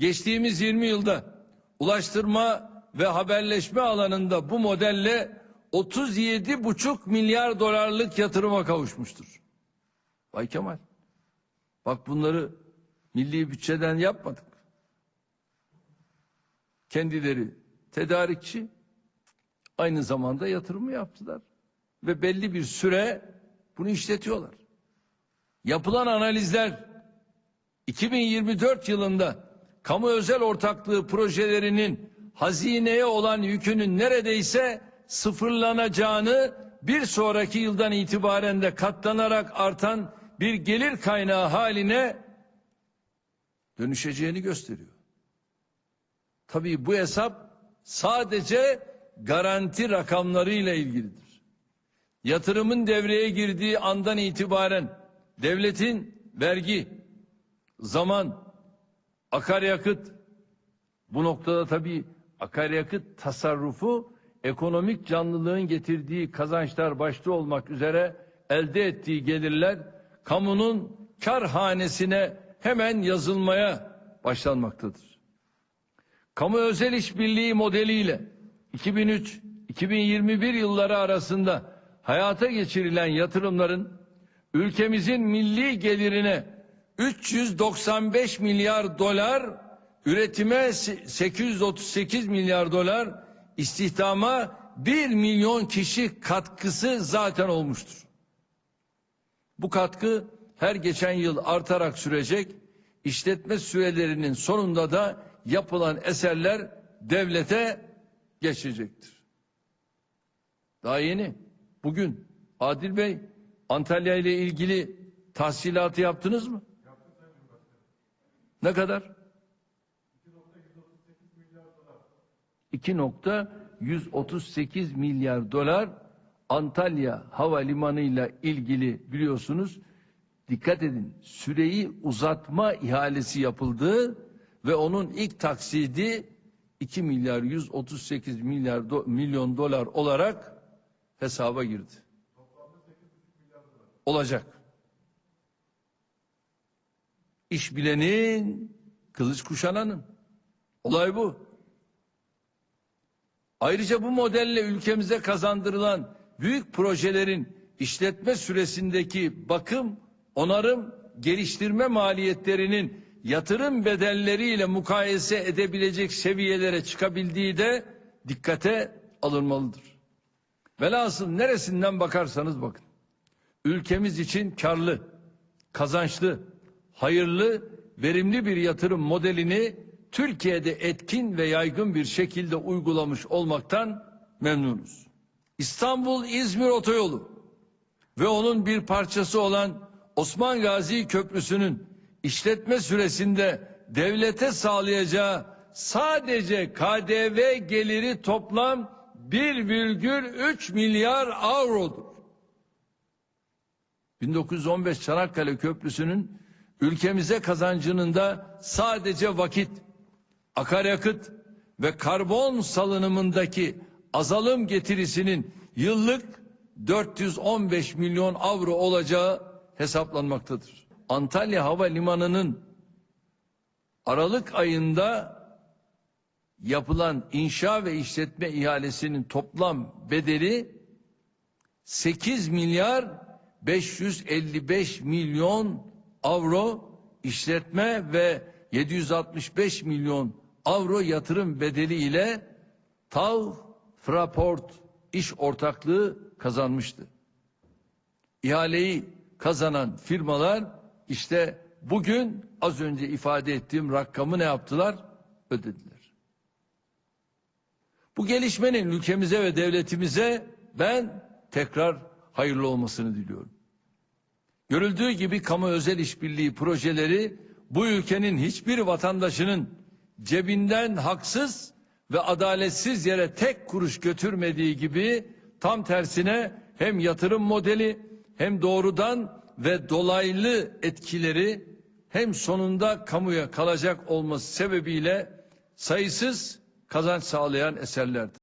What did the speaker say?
Geçtiğimiz 20 yılda ulaştırma ve haberleşme alanında bu modelle 37,5 milyar dolarlık yatırıma kavuşmuştur. Bay Kemal. Bak bunları milli bütçeden yapmadık. Kendileri tedarikçi aynı zamanda yatırımı yaptılar. Ve belli bir süre bunu işletiyorlar. Yapılan analizler 2024 yılında kamu özel ortaklığı projelerinin hazineye olan yükünün neredeyse sıfırlanacağını bir sonraki yıldan itibaren de katlanarak artan bir gelir kaynağı haline dönüşeceğini gösteriyor. Tabii bu hesap sadece garanti rakamlarıyla ilgilidir. Yatırımın devreye girdiği andan itibaren devletin vergi, zaman, akaryakıt bu noktada tabii akaryakıt tasarrufu ekonomik canlılığın getirdiği kazançlar başta olmak üzere elde ettiği gelirler kamunun kar hanesine hemen yazılmaya başlanmaktadır. Kamu özel işbirliği modeliyle 2003-2021 yılları arasında hayata geçirilen yatırımların ülkemizin milli gelirine 395 milyar dolar, üretime 838 milyar dolar, istihdama 1 milyon kişi katkısı zaten olmuştur. Bu katkı her geçen yıl artarak sürecek, işletme sürelerinin sonunda da yapılan eserler devlete geçecektir. Daha yeni, bugün Adil Bey Antalya ile ilgili tahsilatı yaptınız mı? Ne kadar? 2.138 milyar dolar Antalya Havalimanı ile ilgili biliyorsunuz dikkat edin süreyi uzatma ihalesi yapıldı ve onun ilk taksidi 2 milyar 138 milyar do, milyon dolar olarak hesaba girdi. Olacak. İş bilenin, kılıç kuşananın. Olay bu. Ayrıca bu modelle ülkemize kazandırılan büyük projelerin işletme süresindeki bakım, onarım, geliştirme maliyetlerinin yatırım bedelleriyle mukayese edebilecek seviyelere çıkabildiği de dikkate alınmalıdır. Velhasıl neresinden bakarsanız bakın. Ülkemiz için karlı, kazançlı, hayırlı, verimli bir yatırım modelini Türkiye'de etkin ve yaygın bir şekilde uygulamış olmaktan memnunuz. İstanbul-İzmir otoyolu ve onun bir parçası olan Osman Gazi Köprüsü'nün işletme süresinde devlete sağlayacağı sadece KDV geliri toplam 1,3 milyar avrodur. 1915 Çanakkale Köprüsü'nün ülkemize kazancının da sadece vakit, akaryakıt ve karbon salınımındaki azalım getirisinin yıllık 415 milyon avro olacağı hesaplanmaktadır. Antalya Havalimanı'nın Aralık ayında yapılan inşa ve işletme ihalesinin toplam bedeli 8 milyar 555 milyon avro işletme ve 765 milyon avro yatırım bedeli ile TAV Fraport iş ortaklığı kazanmıştı. İhaleyi kazanan firmalar işte bugün az önce ifade ettiğim rakamı ne yaptılar? Ödediler. Bu gelişmenin ülkemize ve devletimize ben tekrar hayırlı olmasını diliyorum. Görüldüğü gibi kamu özel işbirliği projeleri bu ülkenin hiçbir vatandaşının cebinden haksız ve adaletsiz yere tek kuruş götürmediği gibi tam tersine hem yatırım modeli hem doğrudan ve dolaylı etkileri hem sonunda kamuya kalacak olması sebebiyle sayısız kazanç sağlayan eserlerdir.